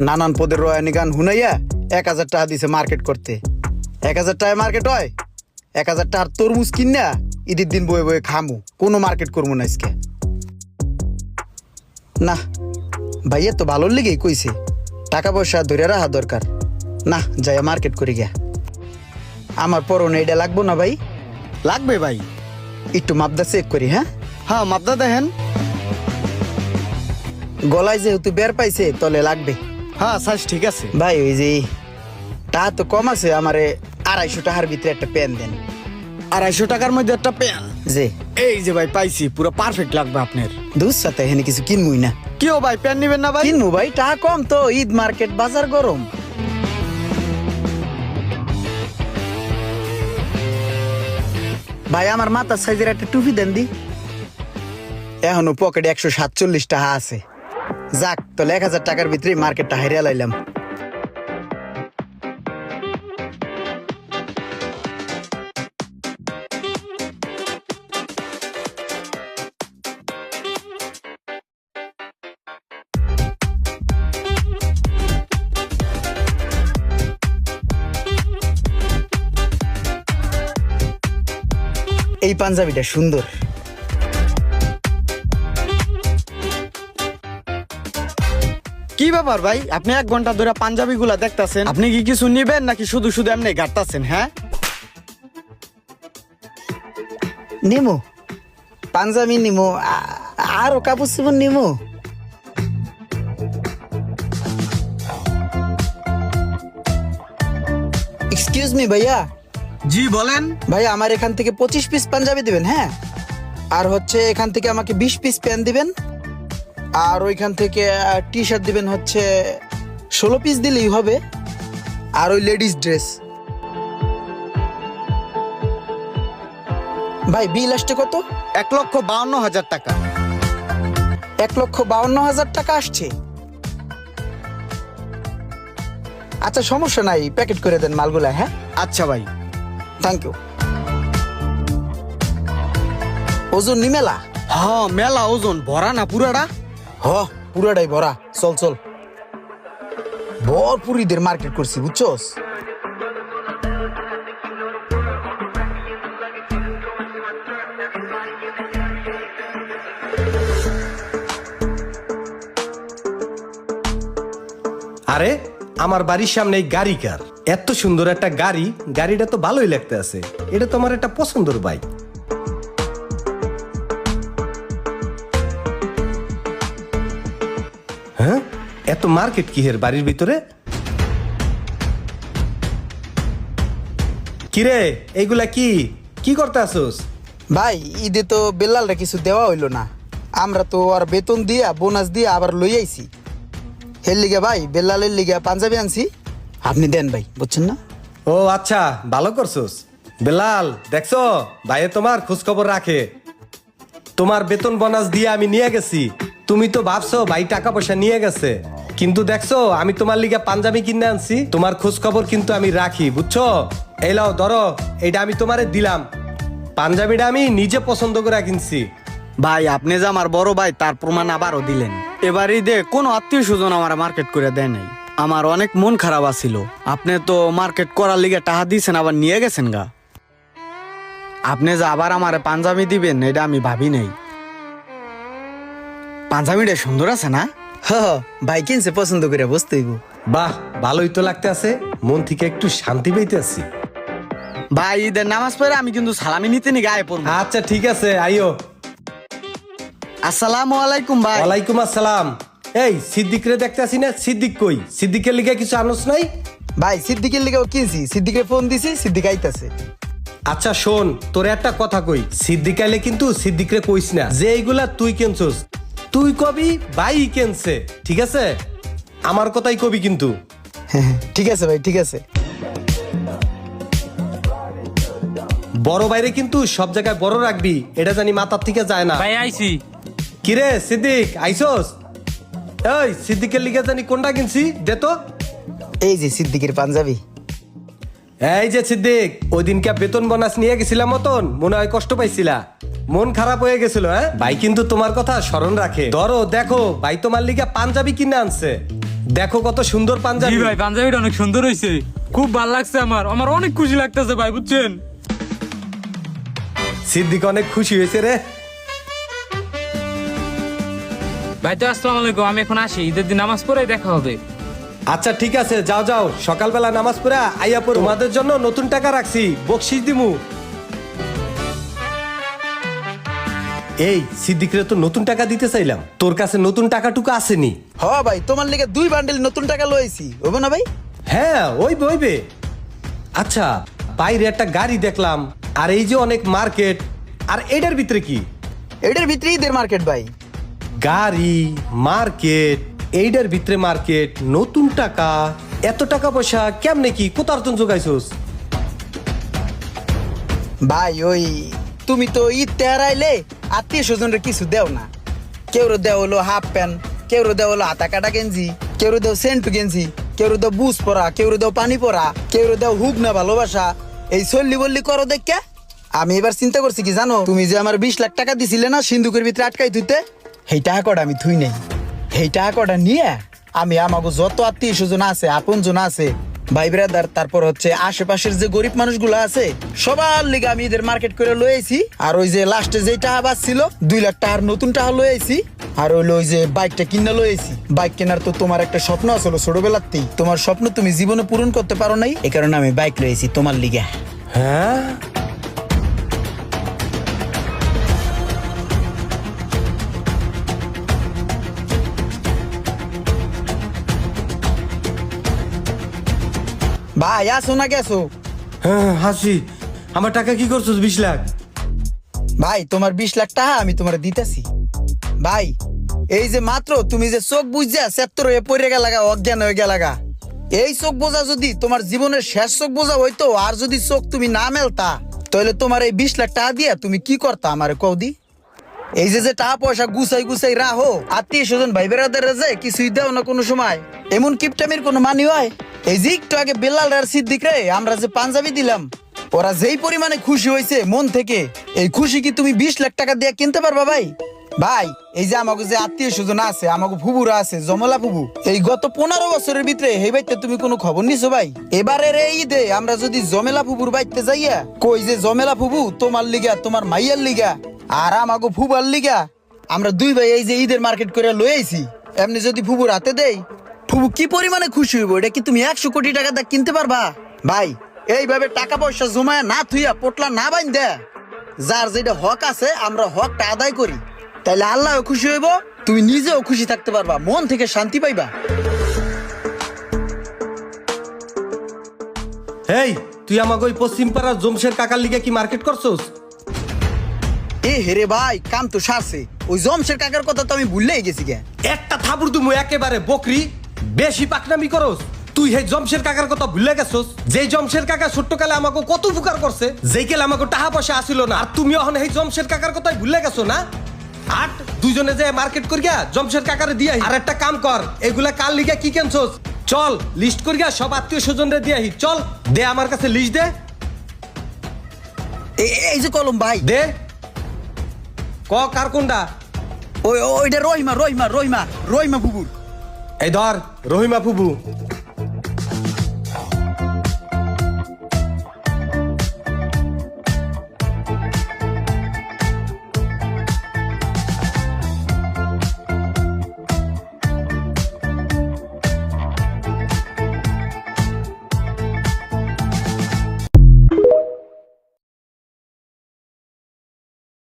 নানান পদের রয়ানি গান হুনাইয়া এক হাজার টাকা দিছে মার্কেট করতে। এক হাজার টাকায় মার্কেট হয় এক হাজার টাকার তরমুজ কিনা ঈদের দিন বয়ে বয়ে খামু কোনো মার্কেট করব না আজকে। না ভাইয়া তো ভালোর লেগেই কইছে টাকা পয়সা ধরে রাখা দরকার। না যাই মার্কেট করি গিয়া। আমার পরনে এটা লাগবো না ভাই? লাগবে ভাই। একটু মাপদা চেক করি হ্যাঁ? হ্যাঁ মাপদা দেখেন। গলায় যেহেতু বের পাইছে তলে লাগবে। হ্যাঁ সাইজ ঠিক আছে। ভাই ওই যে টাকা তো কম আছে আমারে আড়াইশো টাকার ভিতরে একটা পেন দেন। আড়াইশো টাকার মধ্যে একটা প্যান যে এই যে ভাই পাইছি পুরো পারফেক্ট লাগবে আপনার। দুধ সাথে এখানে কিছু কিনবই না। কি ও ভাই প্যান নিবেন না ভাই? কিনবো ভাই টাকা কম তো ঈদ মার্কেট বাজার গরম। ভাই আমার মাথার সাইজের একটা টুপি দেন দি। এখনও পকেটে একশো সাতচল্লিশ টাকা আছে। যাক তাহলে এক হাজার টাকার ভিতরে মার্কেটটা হারিয়ে লাইলাম। এই পাঞ্জাবিটা সুন্দর। কি ব্যাপার ভাই? আপনি এক ঘণ্টা ধরে পাঞ্জাবি গুলা দেখতাছেন। আপনি কি কিছু নিবেন নাকি শুধু শুধু এমনি ঘাটতাছেন হ্যাঁ? নিমু। পাঞ্জাবি নিমো। আরও কাপড় চোপড় নিমু। এক্সকিউজ মি ভাইয়া। জি বলেন। ভাইয়া আমার এখান থেকে পঁচিশ পিস পাঞ্জাবি দিবেন হ্যাঁ? আর হচ্ছে এখান থেকে আমাকে বিশ পিস প্যান্ট দিবেন। আর ওইখান থেকে টি শার্ট দিবেন হচ্ছে ষোলো পিস দিলেই হবে। আর ওই লেডিস ড্রেস ভাই বিল আসছে কত? এক লক্ষ বাউন্ন হাজার টাকা। এক লক্ষ বাউন্ন হাজার টাকা আসছে? আচ্ছা সমস্যা নাই প্যাকেট করে দেন মালগুলা হ্যাঁ? আচ্ছা ভাই। থ্যাংক ইউ ওজন নিমেলা? হ্যাঁ মেলা ওজন ভরা না পুরাটা? হ, পুরাটাই চল চল। মার্কেট করছি, বুঝছস? আরে, আমার বাড়ির সামনে গাড়ি কার? এত সুন্দর একটা গাড়ি, গাড়িটা তো ভালোই লাগতে আছে। এটা তো আমার একটা পছন্দের বাইক। এত মার্কেট কি হের বাড়ির ভিতরে? কিরে এইগুলা কি? কি করতে আসোস? ভাই ঈদে তো বেল্লালরা কিছু দেওয়া হইল না। আমরা তো আর বেতন দিয়া বোনাস দিয়া আবার লই আইছি। হের লিগে ভাই বেল্লালের লিগে পাঞ্জাবি আনছি। আপনি দেন ভাই বুঝছেন না? ও আচ্ছা ভালো করছোস। বেলাল দেখছ? ভাইয়ে তোমার খোঁজ খবর রাখে। তোমার বেতন বোনাস দিয়ে আমি নিয়ে গেছি। তুমি তো ভাবছ ভাই টাকা পয়সা নিয়ে গেছে। কিন্তু দেখছ, আমি তোমার লিগে পাঞ্জাবি কিনে আনছি। তোমার খোঁজ খবর কিন্তু আমি রাখি, বুঝছ? এই লাও, ধরো এটা আমি তোমারে দিলাম। পাঞ্জাবিটা আমি নিজে পছন্দ করে কিনছি। ভাই, আপনি যে আমার বড় ভাই, তার প্রমাণ আবারও দিলেন। এবার ঈদে কোনো আত্মীয় স্বজন আমার মার্কেট করে দেয় নাই। আমার অনেক মন খারাপ আছিল। আপনি তো মার্কেট করার লিগে টাকা দিয়েছেন, আবার নিয়ে গেছেন গা। আপনি যে আবার আমার পাঞ্জাবি দিবেন, এটা আমি ভাবি নাই। পাঞ্জাবিটা সুন্দর আছে না? হ হ, ভাই কিনছে পছন্দ করে বুঝতে হইব বাহ ভালোই তো লাগতে আছে। মন থেকে একটু শান্তি পেতে আছি। ভাই ঈদের নামাজ পড়ে আমি কিন্তু সালামি নিতে নি গায়ে পড়ব। আচ্ছা ঠিক আছে আইও। আসসালামু আলাইকুম ভাই। ওয়ালাইকুম আসসালাম। এই সিদ্দিক রে দেখতে আসি না? সিদ্দিক কই? সিদ্দিকের লিগে কিছু আনস নাই? ভাই সিদ্দিকের লিগেও কিনছি। সিদ্দিকের ফোন দিছি সিদ্দিক আইতাছে। আচ্ছা শোন তোর একটা কথা কই। সিদ্দিক আইলে কিন্তু সিদ্দিক রে কইস না। যে এইগুলা তুই কেনছস তুই কবি ভাই কেনছে ঠিক আছে? আমার কথাই কবি কিন্তু। ঠিক আছে ভাই ঠিক আছে। বড় বাইরে কিন্তু সব জায়গায় বড় রাখবি এটা জানি মাথার থেকে যায় না। ভাই আইছি। কিরে সিদ্দিক আইসোস? এই সিদ্দিকের লিগে জানি কোনটা কিনছি? দে তো। এই যে সিদ্দিকের পাঞ্জাবি। এই যে সিদ্দিক ওই দিনকে বেতন বোনাস নিয়ে গেছিলাম মতন? মনে হয় কষ্ট পাইছিলা। মন খারাপ হয়ে গেছিল হ্যাঁ? ভাই কিন্তু তোমার কথা স্মরণ রাখে। ধরো দেখো ভাই তোমার লিগে পাঞ্জাবি কিনে আনছে। দেখো কত সুন্দর জি পাঞ্জাবি ভাই পাঞ্জাবিটা অনেক সুন্দর হয়েছে খুব ভালো লাগছে আমার। আমার অনেক খুশি লাগতেছে ভাই বুঝছেন? সিদ্দিক অনেক খুশি হয়েছে রে। ভাই তো আসসালামু আলাইকুম আমি এখন আসি। ঈদের দিন নামাজ পড়ে দেখা হবে। আচ্ছা ঠিক আছে যাও যাও। সকালবেলা নামাজ পড়া আইয়া পড়ো। তোমাদের জন্য নতুন টাকা রাখছি। বকশিস দিমু। এই সিদ্দিকরে তো নতুন টাকা দিতে চাইলাম। তোর কাছে নতুন টাকাটুকু আসেনি। হ ভাই তোমার লিগে দুই বান্ডেল নতুন টাকা লইছি। হব না ভাই? হ্যাঁ ওইবে ওইবে আচ্ছা বাইরে একটা গাড়ি দেখলাম। আর এই যে অনেক মার্কেট। আর এটার ভিতরে কি? এটার ভিতরেই ঈদের মার্কেট ভাই। গাড়ি মার্কেট এইটার ভিতরে মার্কেট, নতুন টাকা, এত টাকা পয়সা কেমনে কি কোথার যোগাইছোস ভাই, ওই তুমি তো ঈদ তেহারাইলে আত্মীয় স্বজনরা কিছু দেও না। কেউ দেও হলো হাফ প্যান্ট কেউ দেও হলো হাতা কাটা গেঞ্জি, কেউ দেও সেন্টু গেঞ্জি, কেউ দেও বুস পরা, কেউ দেও পানি পরা, কেউ দেও হুক না ভালোবাসা। এই চল্লি বললি করো দেখে। আমি এবার চিন্তা করছি কি জানো, তুমি যে আমার বিশ লাখ টাকা দিছিলে না সিন্ধুকের ভিতরে আটকাই তুইতে সেই টাকা কটা আমি থুই নেই। সেই টাকা কটা নিয়ে আমি আমাকে যত আত্মীয় স্বজন আছে আপন জন আছে, ভাই ব্রাদার তারপর হচ্ছে আশেপাশের যে গরিব মানুষগুলো আছে, সবার লিগে আমি এদের মার্কেট করে লয়েছি আর ওই যে লাস্টে যে টাকা বাঁচছিল, দুই লাখ টাকার নতুন টাকা লয়েছি আর ওই ওই যে বাইকটা কিনে লয়েছি বাইক কেনার তো তোমার একটা স্বপ্ন আসলো ছোটবেলাতেই। তোমার স্বপ্ন তুমি জীবনে পূরণ করতে পারো নাই, এই কারণে আমি বাইক লয়েছি তোমার লিগে। হ্যাঁ? ভাই আসো না গেছো হ্যাঁ হাসি। আমার টাকা কি করছ বিশ লাখ? ভাই তোমার বিশ লাখ টাকা আমি তোমার দিতেছি। ভাই এই যে মাত্র তুমি যে চোখ বুঝছা সেত্তর হয়ে পড়ে গেলাগা অজ্ঞান হয়ে গেলাগা এই চোখ বোঝা যদি তোমার জীবনের শেষ চোখ বোঝা হইতো আর যদি চোখ তুমি না মেলতা তাহলে তোমার এই বিশ লাখ টাকা দিয়া তুমি কি করতা আমার কৌদি এই যে যে টাকা পয়সা গুছাই গুছাই রাহো আত্মীয় স্বজন ভাই বেড়াদের যে কিছুই দেও না কোনো সময় এমন কিপটামির কোনো মানি হয়? এই যে একটু আগে বেলাল আর সিদ্দিক রে, আমরা যে পাঞ্জাবি দিলাম, ওরা যেই পরিমাণে খুশি হয়েছে মন থেকে, এই খুশি কি তুমি বিশ লাখ টাকা দিয়ে কিনতে পারবা ভাই? ভাই, এই যে আমাকে যে আত্মীয় স্বজন আছে, আমাকে ফুবুরা আছে, জমলা ফুবু, এই গত পনেরো বছরের ভিতরে এই বাইতে তুমি কোনো খবর নিছো ভাই? এবারের এই ঈদে আমরা যদি জমেলা ফুবুর বাইতে যাইয়া, কই যে জমেলা ফুবু, তোমার লিগা, তোমার মাইয়ার লিগা, আর আমাকে ফুবার লিগা, আমরা দুই ভাই এই যে ঈদের মার্কেট করে লই আইছি। এমনি যদি ফুবুর হাতে দেই ফুবু কি পরিমাণে খুশি হইব? এটা কি তুমি একশো কোটি টাকা দিয়ে কিনতে পারবা? ভাই এইভাবে টাকা পয়সা জমায় না থুইয়া পোটলা না বাইন দে যার যেটা হক আছে আমরা হকটা আদায় করি। তাইলে আল্লাহ খুশি হইব তুমি নিজেও খুশি থাকতে পারবা মন থেকে শান্তি পাইবা। এই তুই আমাকে ওই পশ্চিম পাড়ার জমশের কাকার লিগে কি মার্কেট করছোস? এ হেরে ভাই কাম তো সারছে। ওই জমশের কাকার কথা তো আমি ভুললেই গেছি গে। একটা থাবুর তুমি একেবারে বকরি বেশি পাকনামি করস। তুই হে জমশের কাকার কথা ভুলে গেছস? যেই জমশের কাকা ছোট্ট কালে আমাকে কত উপকার করছে যেই কালে আমাকে টাকা পয়সা আসিল না আর তুমি এখন এই জমশের কাকার কথাই ভুলে গেছো না? আট দুইজনে যে মার্কেট করিয়া জমশের কাকারে দিয়ে। আর একটা কাম কর এগুলা কাল লিগে কি কেনছস? চল লিস্ট করিয়া সব আত্মীয় স্বজনরে দিয়ে আহি। চল দে আমার কাছে লিস্ট দে। এই যে কলম ভাই। দে। ক কার কোনটা? ওই ওইটা রহিমা রহিমা রহিমা রহিমা বুবুর। এই ধর রহিমা ফুবু